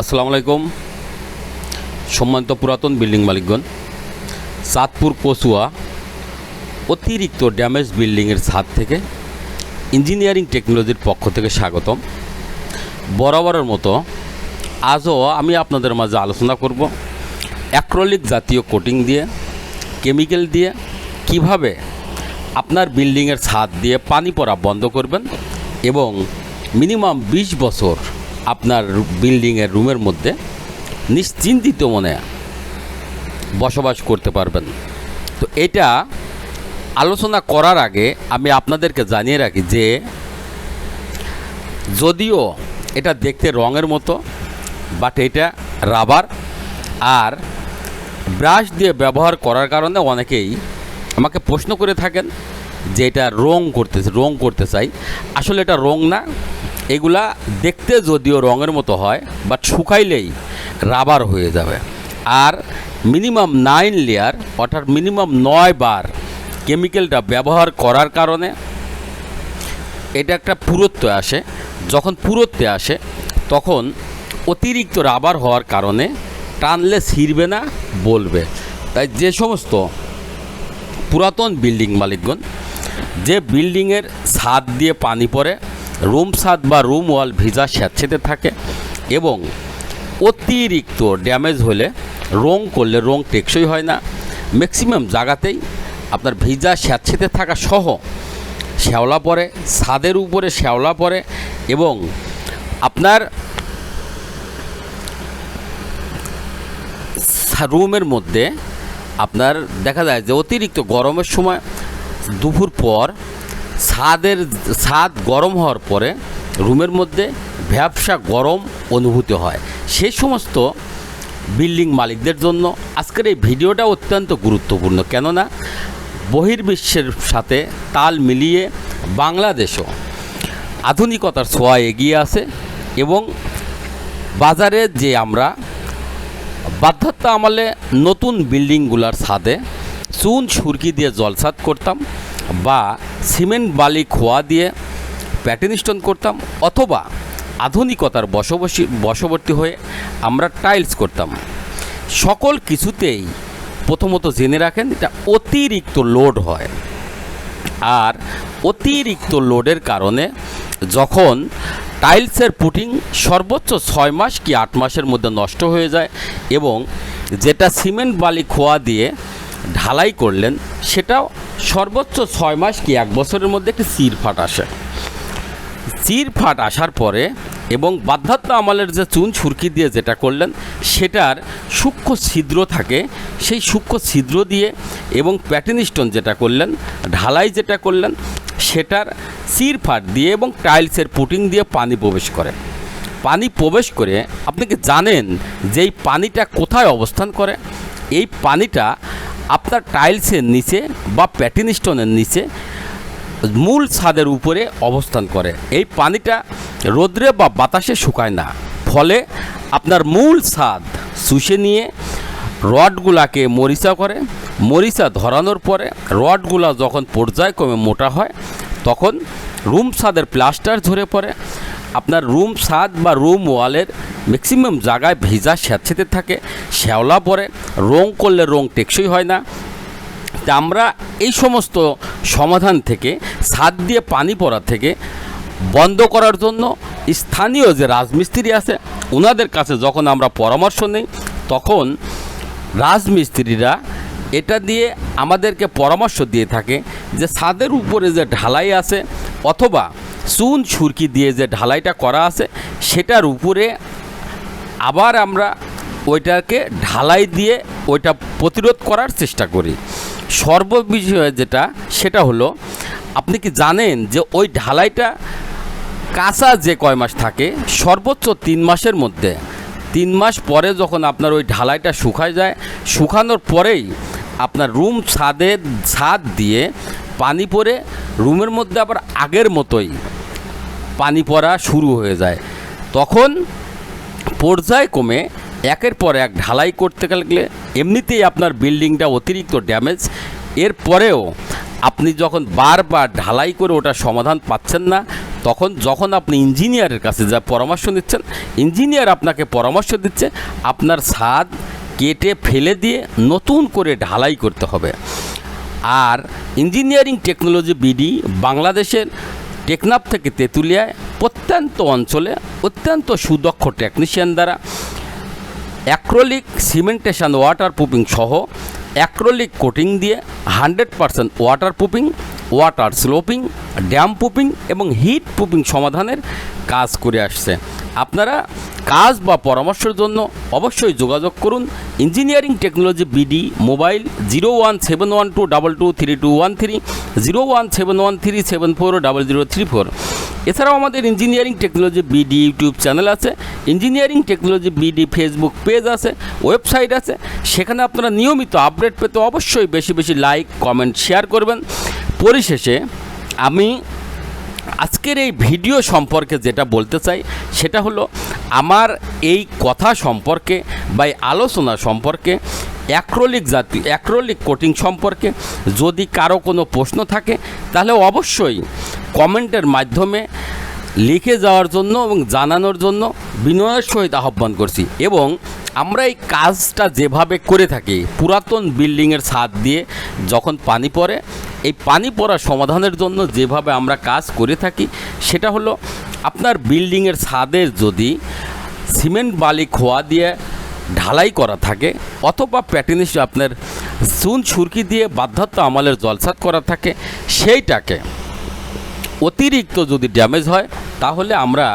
আসসালামু আলাইকুম। সম্মানিত পুরাতন বিল্ডিং মালিকগণ চাঁদপুর কচুয়া অতিরিক্ত ড্যামেজ বিল্ডিংয়ের ছাদ থেকে ইঞ্জিনিয়ারিং টেকনোলজির পক্ষ থেকে স্বাগতম। বরাবরের মতো আজও আমি আপনাদের মাঝে আলোচনা করব অ্যাক্রোলিক জাতীয় কোটিং দিয়ে, কেমিক্যাল দিয়ে কীভাবে আপনার বিল্ডিংয়ের ছাদ দিয়ে পানি পড়া বন্ধ করবেন এবং মিনিমাম বিশ বছর আপনার বিল্ডিংয়ের রুমের মধ্যে নিশ্চিন্তিত মনে বসবাস করতে পারবেন। তো এটা আলোচনা করার আগে আমি আপনাদেরকে জানিয়ে রাখি যে যদিও এটা দেখতে রঙের মতো বাট এটা রাবার আর ব্রাশ দিয়ে ব্যবহার করার কারণে অনেকেই আমাকে প্রশ্ন করে থাকেন যে এটা রং করতে রং করতে চাই। আসলে এটা রং না এগুলা দেখতে যদিও রঙের মতো হয় বাট শুকাইলেই রাবার হয়ে যাবে। আর মিনিমাম নাইন লেয়ার অর্থাৎ মিনিমাম নয় বার কেমিক্যালটা ব্যবহার করার কারণে এটা একটা পুরুত্ব আসে। যখন পুরুত্বে আসে, তখন অতিরিক্ত রাবার হওয়ার কারণে টানলে ছিঁড়বে না, বলবে। তাই যে সমস্ত পুরাতন বিল্ডিং মালিকগণ, যে বিল্ডিংয়ের ছাদ দিয়ে পানি পড়ে রুম ছাদ বা রুম ওয়াল ভিজা স্যাঁতসেঁতে থাকে এবং অতিরিক্ত ড্যামেজ হলে রং করলে রং টেকসই হয় না। ম্যাক্সিমাম জায়গাতেই আপনার ভিজা স্যাঁতসেঁতে থাকা সহ শ্যাওলা পড়ে ছাদের উপরে শ্যাওলা পড়ে এবং আপনার রুমের মধ্যে আপনার দেখা যায় যে অতিরিক্ত গরমের সময় দুপুর পর ছাদের ছাদ গরম হওয়ার পরে রুমের মধ্যে ব্যবসা গরম অনুভূতি হয়। সেই সমস্ত বিল্ডিং মালিকদের জন্য আজকের এই ভিডিওটা অত্যন্ত গুরুত্বপূর্ণ। কেননা বহির্বিশ্বের সাথে তাল মিলিয়ে বাংলাদেশও আধুনিকতার ছোঁয়া এগিয়ে আছে এবং বাজারে যে আমরা বাধ্যত্ব আমলে নতুন বিল্ডিংগুলার ছাদে চুন সুরকি দিয়ে জলসাদ করতাম বা সিমেন্ট বালি খোয়া দিয়ে প্যাটার্ন স্টোন করতাম অথবা আধুনিকতার বসবসী বশবর্তী হয়ে আমরা টাইলস করতাম। সকল কিছুতেই প্রথমত জেনে রাখেন এটা অতিরিক্ত লোড হয়। আর অতিরিক্ত লোডের কারণে যখন টাইলসের পুটিং সর্বোচ্চ ছয় মাস কি আট মাসের মধ্যে নষ্ট হয়ে যায় এবং যেটা সিমেন্ট বালি খোয়া দিয়ে ঢালাই করলেন, সেটাও সর্বোচ্চ ছয় মাস কি এক বছরের মধ্যে একটি চিরফাট আসে। চিরফাট আসার পরে এবং বাধ্যাত্ম আমলের যে চুন ছুরকি দিয়ে যেটা করলেন, সেটার সূক্ষ্ম ছিদ্র থাকে, সেই সূক্ষ্ম ছিদ্র দিয়ে এবং প্যাটার্ন স্টোন যেটা করলেন, ঢালাই যেটা করলেন, সেটার চিরফাট দিয়ে এবং টাইলসের পুটিং দিয়ে পানি প্রবেশ করে। পানি প্রবেশ করে, আপনি কি জানেন যে এই পানিটা কোথায় অবস্থান করে? এই পানিটা আপনার টাইলসের নিচে বা প্যাটিন স্টোনের নিচে মূল ছাদের উপরে অবস্থান করে। এই পানিটা রোদ্রে বা বাতাসে শুকায় না। ফলে আপনার মূল ছাদ শুষে নিয়ে রডগুলাকে মরিচা করে। মরিচা ধরানোর পরে রডগুলা যখন পর্যায়ক্রমে মোটা হয়, তখন রুম ছাদের প্লাস্টার ঝরে পড়ে। আপনার রুম ছাদ বা রুম ওয়ালের ম্যাক্সিমাম জায়গায় ভিজা স্যাঁতসেঁতে থাকে, শ্যাওলা পরে রং করলে রং টেকসই হয় না। তা আমরা এই সমস্ত সমাধান থেকে, ছাদ দিয়ে পানি পড়া থেকে বন্ধ করার জন্য স্থানীয় যে রাজমিস্ত্রি আছে ওনাদের কাছে যখন আমরা পরামর্শ নেই, তখন রাজমিস্ত্রিরা এটা দিয়ে আমাদেরকে পরামর্শ দিয়ে থাকে যে ছাদের উপরে যে ঢালাই আছে অথবা চুন ছুরকি দিয়ে যে ঢালাইটা করা আছে, সেটার উপরে আবার আমরা ওইটাকে ঢালাই দিয়ে ওইটা প্রতিরোধ করার চেষ্টা করি। সর্ববিষয়ে যেটা, সেটা হলো, আপনি কি জানেন যে ওই ঢালাইটা কাঁচা যে কয় মাস থাকে, সর্বোচ্চ তিন মাসের মধ্যে। তিন মাস পরে যখন আপনার ওই ঢালাইটা শুকায় যায়, শুকানোর পরেই আপনার রুম ছাদের ছাদ দিয়ে পানি পরে, রুমের মধ্যে আবার আগের মতোই পানি পড়া শুরু হয়ে যায়। তখন পর্যায়ক্রমে একের পর এক ঢালাই করতে গেলে এমনিতেই আপনার বিল্ডিংটা অতিরিক্ত ড্যামেজ। এর পরেও আপনি যখন বারবার ঢালাই করে ওটা সমাধান পাচ্ছেন না, তখন যখন আপনি ইঞ্জিনিয়ারের কাছে যা পরামর্শ নিচ্ছেন, ইঞ্জিনিয়ার আপনাকে পরামর্শ দিচ্ছে, আপনার ছাদ কেটে ফেলে দিয়ে নতুন করে ঢালাই করতে হবে। আর ইঞ্জিনিয়ারিং টেকনোলজি বিডি বাংলাদেশের টেকনাফ থেকে তেঁতুলিয়ায় প্রত্যন্ত অঞ্চলে অত্যন্ত সুদক্ষ টেকনিশিয়ান দ্বারা অ্যাক্রোলিক সিমেন্টেশন ওয়াটার প্রুফিং সহ অ্যাক্রোলিক কোটিং দিয়ে hundred percent waterproofing water sloping damp proofing এবং হিট প্রুফিং সমাধানের কাজ করে আসছে। আপনারা কাজ বা পরামর্শের জন্য অবশ্যই যোগাযোগ করুন। Engineering technology BD mobile zero one seven one two double two three two one three, zero one seven one three seven four double zero three four. এছাড়াও আমাদের engineering technology BD YouTube channel আছে। Engineering technology BD Facebook page আছে, website আছে। সেখানে আপনারা নিয়মিত update পেতে অবশ্যই বেশি বেশি লাইক, কমেন্ট, শেয়ার করবেন। পরিশেষে আমি আজকের এই ভিডিও সম্পর্কে যেটা বলতে চাই, সেটা হলো আমার এই কথা সম্পর্কে বা এই আলোচনা সম্পর্কে অ্যাক্রোলিক জাতি, অ্যাক্রোলিক কোটিং সম্পর্কে যদি কারও কোনো প্রশ্ন থাকে, তাহলে অবশ্যই কমেন্টের মাধ্যমে লিখে যাওয়ার জন্য এবং জানানোর জন্য বিনয়ের সহিত আহ্বান করছি এবং আমরা এই কাজটা যেভাবে করে থাকি, পুরাতন বিল্ডিংয়ের ছাদ দিয়ে যখন পানি পড়ে, এই পানি পড়া সমাধানের জন্য যেভাবে আমরা কাজ করে থাকি, সেটা হলো আপনার বিল্ডিংয়ের ছাদের যদি সিমেন্ট বালি খোয়া দিয়ে ঢালাই করা থাকে, অথবা প্যাটিনিস আপনার চুন সুরকি দিয়ে বাধ্যত্ব আমলের জলসাত করা থাকে, সেইটাকে অতিরিক্ত যদি ড্যামেজ হয়, তাহলে আমরা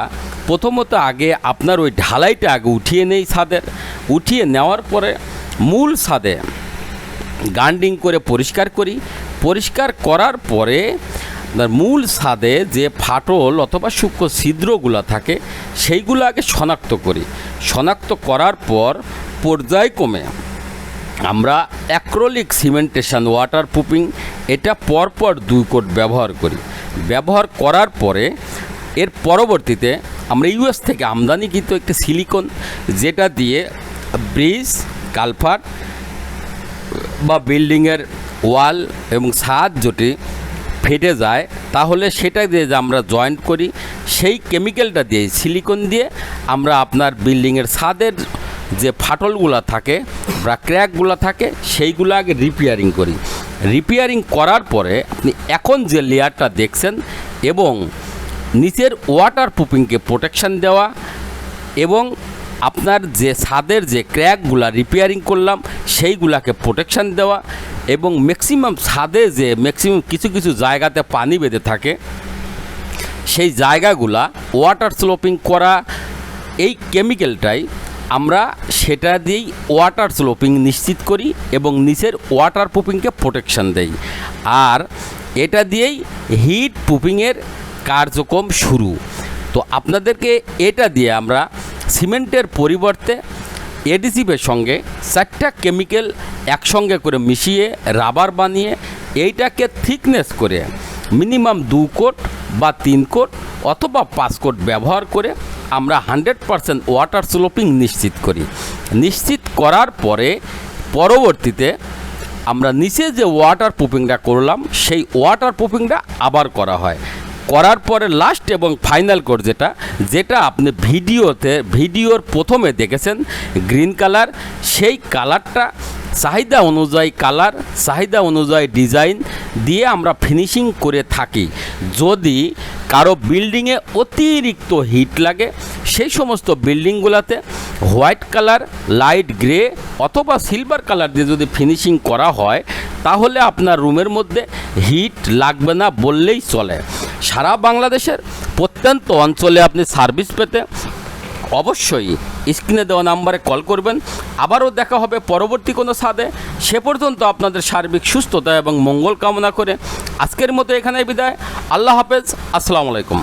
প্রথমত আগে আপনার ওই ঢালাইটা আগে উঠিয়ে নেই ছাদের। উঠিয়ে নেওয়ার পরে মূল ছাদে গান্ডিং করে পরিষ্কার করি। পরিষ্কার করার পরে মূল ছাদে যে ফাটল অথবা সূক্ষ্ম ছিদ্রগুলো থাকে, সেইগুলো আগে শনাক্ত করি। শনাক্ত করার পর পর্যায়ক্রমে আমরা অ্যাক্রোলিক সিমেন্টেশন ওয়াটার প্রুফিং, এটা পরপর দুই কোট ব্যবহার করি। ব্যবহার করার পরে এর পরবর্তীতে আমরা ইউএস থেকে আমদানিকৃত একটি সিলিকন, যেটা দিয়ে ব্রিজ কালভার্ট বা বিল্ডিংয়ের ওয়াল এবং ছাদ যদি ফেটে যায়, তাহলে সেটা দিয়ে যে আমরা জয়েন্ট করি, সেই কেমিক্যালটা দিয়ে, সিলিকন দিয়ে আমরা আপনার বিল্ডিংয়ের ছাদের যে ফাটলগুলো থাকে বা ক্র্যাকগুলো থাকে, সেইগুলো আগে রিপেয়ারিং করি। রিপেয়ারিং করার পরে আপনি এখন যে লেয়ারটা দেখছেন এবং নিচের ওয়াটার প্রুফিংকে প্রোটেকশান দেওয়া এবং আপনার যে ছাদের যে ক্র্যাকগুলা রিপেয়ারিং করলাম, সেইগুলাকে প্রোটেকশান দেওয়া এবং ম্যাক্সিমাম ছাদে যে ম্যাক্সিমাম কিছু কিছু জায়গাতে পানি বেঁধে থাকে, সেই জায়গাগুলা ওয়াটার স্লোপিং করা, এই কেমিক্যালটাই আমরা সেটা দিয়েই ওয়াটার স্লোপিং নিশ্চিত করি এবং নিচের ওয়াটার প্রুফিংকে প্রোটেকশান দেই। আর এটা দিয়েই হিট প্রুফিংয়ের কার্যক্রম শুরু। তো আপনাদেরকে এটা দিয়ে আমরা সিমেন্টের পরিবর্তে এডিসিভের সঙ্গে চারটা কেমিক্যাল একসঙ্গে করে মিশিয়ে রাবার বানিয়ে এইটাকে থিকনেস করে মিনিমাম দু কোট বা তিন কোট অথবা পাঁচ কোট ব্যবহার করে আমরা হান্ড্রেড পারসেন্ট ওয়াটার স্লোপিং নিশ্চিত করি। নিশ্চিত করার পরে পরবর্তীতে আমরা নিচে যে ওয়াটার প্রুফিংটা করলাম, সেই ওয়াটার প্রুফিংটা আবার করা হয়। করার পরে লাস্ট এবং ফাইনাল কোড যেটা যেটা আপনি ভিডিওতে, ভিডিওর প্রথমে দেখেছেন গ্রিন কালার সেই কালারটা চাহিদা অনুযায়ী কালার চাহিদা অনুযায়ী ডিজাইন দিয়ে আমরা ফিনিশিং করে থাকি। যদি কারও বিল্ডিংয়ে অতিরিক্ত হিট লাগে, সেই সমস্ত বিল্ডিংগুলোতে হোয়াইট কালার, লাইট গ্রে অথবা সিলভার কালার দিয়ে যদি ফিনিশিং করা হয়, তাহলে আপনার রুমের মধ্যে হিট লাগবে না বললেই চলে। সারা বাংলাদেশের প্রত্যন্ত অঞ্চলে আপনি সার্ভিস পেতে অবশ্যই স্ক্রিনে দেওয়া নাম্বারে কল করবেন। আবারও দেখা হবে পরবর্তী কোনো সাদে সে পর্যন্ত আপনাদের সার্বিক সুস্থতা এবং মঙ্গল কামনা করে আজকের মতো এখানে বিদায়। আল্লাহ হাফেজ। আসসালামু আলাইকুম।